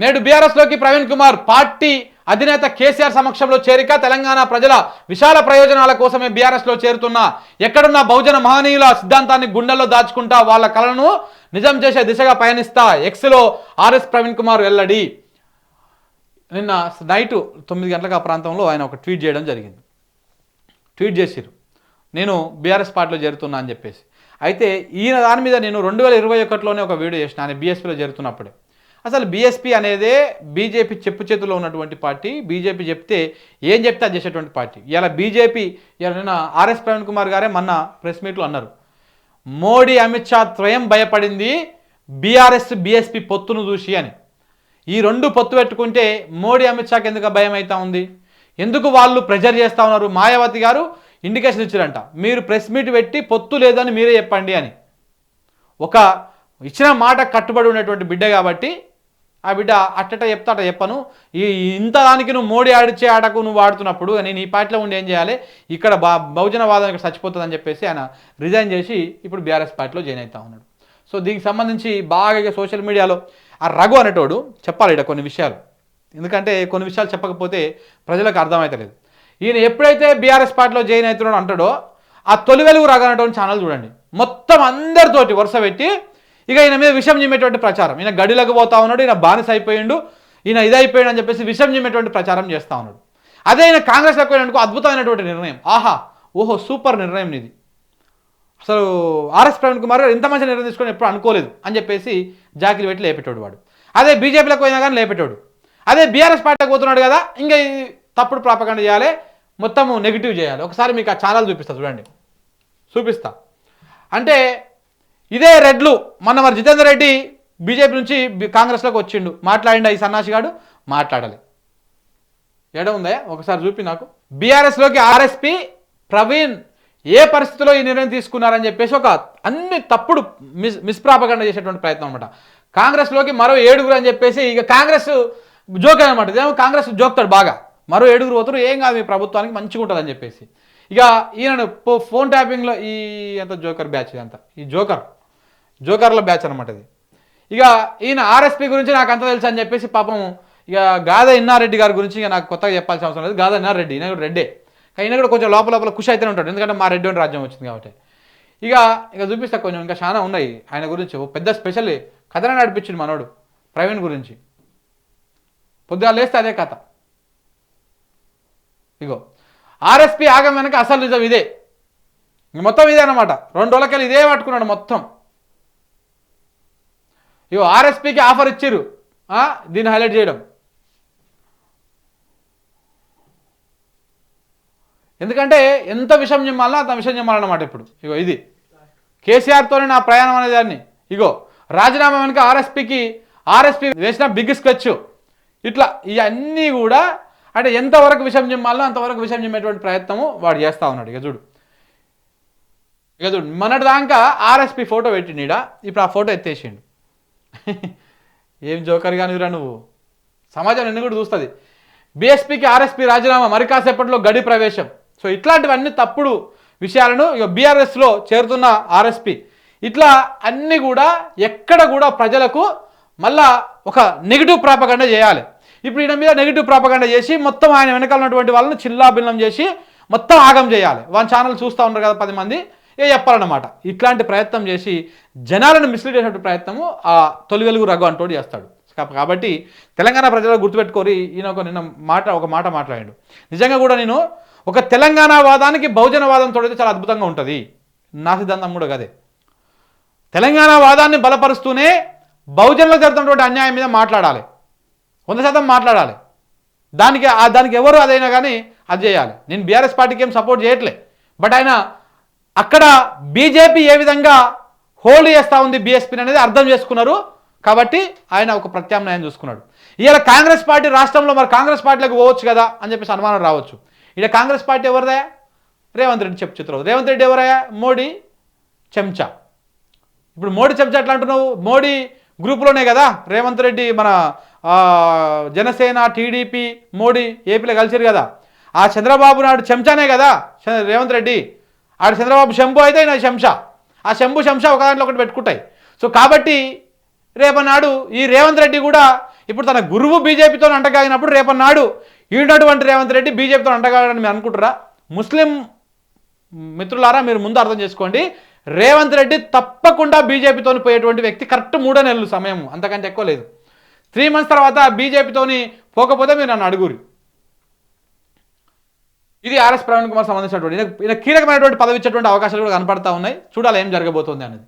నేడు బీఆర్ఎస్లోకి ప్రవీణ్ కుమార్ పార్టీ అధినేత కేసీఆర్ సమక్షంలో చేరిక తెలంగాణ ప్రజల విశాల ప్రయోజనాల కోసమే బీఆర్ఎస్లో చేరుతున్న ఎక్కడున్న బహుజన మహనీయుల సిద్ధాంతాన్ని గుండెల్లో దాచుకుంటా వాళ్ళ కళను నిజం చేసే దిశగా పయనిస్తా ఎక్స్లో ఆర్ఎస్ ప్రవీణ్ కుమార్ వెల్లడి. నిన్న నైటు తొమ్మిది గంటలకు ఆ ప్రాంతంలో ఆయన ఒక ట్వీట్ చేయడం జరిగింది. ట్వీట్ చేసిరు నేను బీఆర్ఎస్ పార్టీలో చేరుతున్నా అని చెప్పేసి. అయితే ఈయన దాని మీద నేను రెండు వేల ఇరవై ఒకటిలోనే ఒక వీడియో చేసిన. ఆయన బీఎస్పీలో చేరుతున్నప్పుడే. అసలు బీఎస్పీ అనేదే బీజేపీ చెప్పు చేతుల్లో ఉన్నటువంటి పార్టీ. బీజేపీ చెప్తే ఏం చెప్తే అది చేసేటువంటి పార్టీ. ఇలా బీజేపీ ఇలా నిన్న ఆర్ఎస్ ప్రవీణ్ కుమార్ గారే మొన్న ప్రెస్ మీట్లో అన్నారు. మోడీ అమిత్ షా త్రయం భయపడింది బీఆర్ఎస్ బీఎస్పీ పొత్తును చూసి అని. ఈ రెండు పొత్తు పెట్టుకుంటే మోడీ అమిత్ షాకి ఎందుకు భయం అవుతా ఉంది? ఎందుకు వాళ్ళు ప్రెజర్ చేస్తూ ఉన్నారు? మాయావతి గారు ఇండికేషన్ ఇచ్చారంట. మీరు ప్రెస్ మీట్ పెట్టి పొత్తు లేదని మీరే చెప్పండి అని. ఒక ఇచ్చిన మాట కట్టుబడి ఉన్నటువంటి బిడ్డ కాబట్టి ఆ బిడ్డ అట్టట చెప్తా అట చెప్పను. ఈ ఇంత దానికి నువ్వు మోడీ ఆడిచ్చే ఆటకు నువ్వు వాడుతున్నప్పుడు నేను ఈ పార్టీలో ఉండి ఏం చేయాలి? ఇక్కడ బా బహుజనవాదం ఇక్కడ చచ్చిపోతుందని చెప్పేసి ఆయన రిజైన్ చేసి ఇప్పుడు బీఆర్ఎస్ పార్టీలో జాయిన్ అవుతా ఉన్నాడు. సో దీనికి సంబంధించి బాగా సోషల్ మీడియాలో ఆ రఘు అనేటోడు చెప్పాలి ఇక్కడ కొన్ని విషయాలు. ఎందుకంటే కొన్ని విషయాలు చెప్పకపోతే ప్రజలకు అర్థమవుతలేదు ఈయన ఎప్పుడైతే బీఆర్ఎస్ పార్టీలో జాయిన్ అవుతున్నాడో అంటాడో ఆ తొలి వెలుగు రఘు అనేటువంటి ఛానల్ చూడండి. మొత్తం అందరితోటి వరుస పెట్టి ఇక ఈయన మీద విషం చిమ్మేటువంటి ప్రచారం. ఈయన గడిలకు పోతా ఉన్నాడు ఈయన బానిస అయిపోయిండు ఈయన ఇదైపోయాడు అని చెప్పేసి విషం చిమ్మేటువంటి ప్రచారం చేస్తా ఉన్నాడు. అదే ఈయన కాంగ్రెస్లోకి పోయినందుకు అద్భుతమైనటువంటి నిర్ణయం. ఆహా ఓహో సూపర్ నిర్ణయం ఇది. అసలు ఆర్ఎస్ ప్రవీణ్ కుమార్ గారు ఇంత మంచి నిర్ణయం తీసుకొని ఎప్పుడు అనుకోలేదు అని చెప్పేసి జాకిలు పెట్టి లేపెట్టాడు వాడు. అదే బీజేపీలోకి పోయినా కానీ లేపెట్టాడు అదే బీఆర్ఎస్ పార్టీకి పోతున్నాడు కదా ఇంకా తప్పుడు ప్రాపకండ చేయాలి మొత్తము నెగిటివ్ చేయాలి. ఒకసారి మీకు ఆ ఛానల్ చూపిస్తా చూడండి. చూపిస్తా. అంటే ఇదే రెడ్లు. మొన్న మరి జితేందర్ రెడ్డి బీజేపీ నుంచి కాంగ్రెస్లోకి వచ్చిండు. మాట్లాడిండా ఈ సన్నాసి గాడు. మాట్లాడాలి. ఎడ ఉందా? ఒకసారి చూపి నాకు. బీఆర్ఎస్లోకి ఆర్ఎస్పి ప్రవీణ్ ఏ పరిస్థితిలో ఈ నిర్ణయం తీసుకున్నారని చెప్పేసి ఒక అన్ని తప్పుడు మిస్ మిస్ప్రాపగండ చేసేటువంటి ప్రయత్నం అనమాట కాంగ్రెస్లోకి మరో ఏడుగురు అని చెప్పేసి ఇక కాంగ్రెస్ జోక్ అనమాట ఇదేమో కాంగ్రెస్ జోక్తాడు బాగా. మరో ఏడుగురు పోతారు ఏం కాదు మీ ప్రభుత్వానికి మంచిగా ఉంటుంది అని చెప్పేసి. ఇక ఈయన పో- ఫోన్ ట్యాపింగ్లో ఈ అంత జోకర్ బ్యాచ్ అంతా ఈ జోకర్. జోకర్ల బ్యాచ్ అనమాట ఇది. ఇక ఈయన ఆర్ఎస్పీ గురించి నాకు అంత తెలుసు అని చెప్పేసి పాపం ఇక గాద ఇన్నారెడ్డి గారి గురించి ఇక నాకు కొత్తగా చెప్పాల్సిన అవసరం లేదు. గాద ఇన్నారెడ్డి ఈయన కూడా రెడ్డే. కానీ ఈయన కూడా కొంచెం లోపల లోపల ఖుషి అయితేనే ఉంటాడు. ఎందుకంటే మా రెడ్డి అని రాజ్యం వచ్చింది కాబట్టి. ఇక ఇక చూపిస్తా కొంచెం ఇంకా చాలా ఉన్నాయి ఆయన గురించి. ఓ పెద్ద స్పెషల్ కథనే నడిపించింది మనోడు ప్రవీణ్ గురించి. పొద్దుగా లేస్తే అదే కథ. ఇగో ఆర్ఎస్పీ ఆగం వెనక అసలు నిజం ఇదే. ఇంక మొత్తం ఇదే అనమాట రెండు రోజులకెళ్ళి ఇదే పట్టుకున్నాడు మొత్తం. ఇగో ఆర్ఎస్పీకి ఆఫర్ ఇచ్చిర్రు. ఆ, దీన్ని హైలైట్ చేయడం. ఎందుకంటే ఎంత విషయం చెప్పాలన్నా అంత విషయం చెప్పాలన్నమాట ఇప్పుడు. ఇగో ఇది. కేసీఆర్తోనే నా ప్రయాణం అనే దాన్ని. ఇగో రాజీనామా వెనుక ఆర్ఎస్పీకి ఆర్ఎస్పీ వేసిన బిగ్ స్కెచ్. ఇట్లా ఇవన్నీ కూడా అంటే ఎంతవరకు విషయం చెప్పాలో అంతవరకు విషయం చెప్పేటువంటి ప్రయత్నము వాడు చేస్తూ ఉన్నాడు. ఇక చూడు. ఇక చూడు మొన్నటి దాకా ఆర్ఎస్పీ ఫోటో పెట్టిండు ఇప్పుడు ఆ ఫోటో ఎత్తేసిండు. ఏం జోకర్ కానిరా నువ్వు? సమాజం నిన్ను కూడా చూస్తుంది. బీఎస్పీకి ఆర్ఎస్పీ రాజీనామా మరి కాసేపట్లో గడి ప్రవేశం. సో ఇట్లాంటివన్నీ తప్పుడు విషయాలను ఇక బీఆర్ఎస్లో చేరుతున్న ఆర్ఎస్పీ ఇట్లా అన్నీ కూడా ఎక్కడ కూడా ప్రజలకు మళ్ళా ఒక నెగిటివ్ ప్రాపగండ చేయాలి. ఇప్పుడు ఈయన మీద నెగిటివ్ ప్రాపగండ చేసి మొత్తం ఆయన వెనకాల ఉన్నటువంటి వాళ్ళని చిల్లాభిన్నం చేసి మొత్తం ఆగం చేయాలి. వాళ్ళ ఛానల్ చూస్తూ ఉంటారు కదా పది మంది. ఏ చెప్పాలన్నమాట. ఇట్లాంటి ప్రయత్నం చేసి జనాలను మిస్లీడ్ చేసేటువంటి ప్రయత్నము ఆ తొలి వెలుగు రఘు అంటోడు చేస్తాడు. కాబట్టి తెలంగాణ ప్రజలు గుర్తుపెట్టుకోరి ఈయన ఒక నిన్న మాట ఒక మాట మాట్లాడాడు. నిజంగా కూడా నేను ఒక తెలంగాణ వాదానికి బహుజన వాదం తోడైతే చాలా అద్భుతంగా ఉంటుంది. నా సిద్ధాంతం కూడా కదే తెలంగాణ వాదాన్ని బలపరుస్తూనే బహుజనులకు జరుగుతున్నటువంటి అన్యాయం మీద మాట్లాడాలి. వంద శాతం మాట్లాడాలి. దానికి దానికి ఎవరు అదైనా కానీ అది చేయాలి. నేను బీఆర్ఎస్ పార్టీకి ఏం సపోర్ట్ చేయట్లే. బట్ ఆయన అక్కడ బీజేపీ ఏ విధంగా హోల్డ్ చేస్తూ ఉంది బీఎస్పీని అనేది అర్థం చేసుకున్నారు. కాబట్టి ఆయన ఒక ప్రత్యామ్నాయం చూసుకున్నాడు. ఇవాళ కాంగ్రెస్ పార్టీ రాష్ట్రంలో మరి కాంగ్రెస్ పార్టీలకు పోవచ్చు కదా అని చెప్పేసి అనుమానం రావచ్చు. ఇక కాంగ్రెస్ పార్టీ ఎవరిదా? రేవంత్ రెడ్డి చెప్పు చిత్రం రేవంత్ రెడ్డి ఎవరయ్యా మోడీ చెంచా. ఇప్పుడు మోడీ చెంచా ఎట్లా అంటున్నావు? మోడీ గ్రూపులోనే కదా? రేవంత్ రెడ్డి మన జనసేన టీడీపీ మోడీ ఏపీలో కలిసిరు కదా? ఆ చంద్రబాబు నాయుడు చెంచానే కదా? చ- రేవంత్ రెడ్డి. ఆడ చంద్రబాబు శంభు అయితే నా శంషా. ఆ శంభు శంషా ఒక దాంట్లో ఒకటి పెట్టుకుంటాయి. సో కాబట్టి రేపనాడు ఈ రేవంత్ రెడ్డి కూడా ఇప్పుడు తన గురువు బీజేపీతో అంటగాగినప్పుడు రేపన్నాడు ఈనటువంటి రేవంత్ రెడ్డి బీజేపీతో అంటగాడని మీరు అనుకుంటారా? ముస్లిం మిత్రులారా మీరు ముందు అర్థం చేసుకోండి. రేవంత్ రెడ్డి తప్పకుండా బీజేపీతో పోయేటువంటి వ్యక్తి కరెక్ట్ మూడో నెలలు సమయం అంతకంటే ఎక్కువ లేదు. త్రీ మంత్స్ తర్వాత బీజేపీతోని పోకపోతే మీరు నన్ను అడుగురు ఇది ఆర్ఎస్ ప్రవీణ్ కుమార్ సంబంధించినటువంటి ఈయన- కీలకమైనటువంటి పదవి ఇచ్చేటువంటి అవకాశాలు కూడా కనపడతా ఉన్నాయి. చూడాలి ఏం జరగబోతోంది అనేది.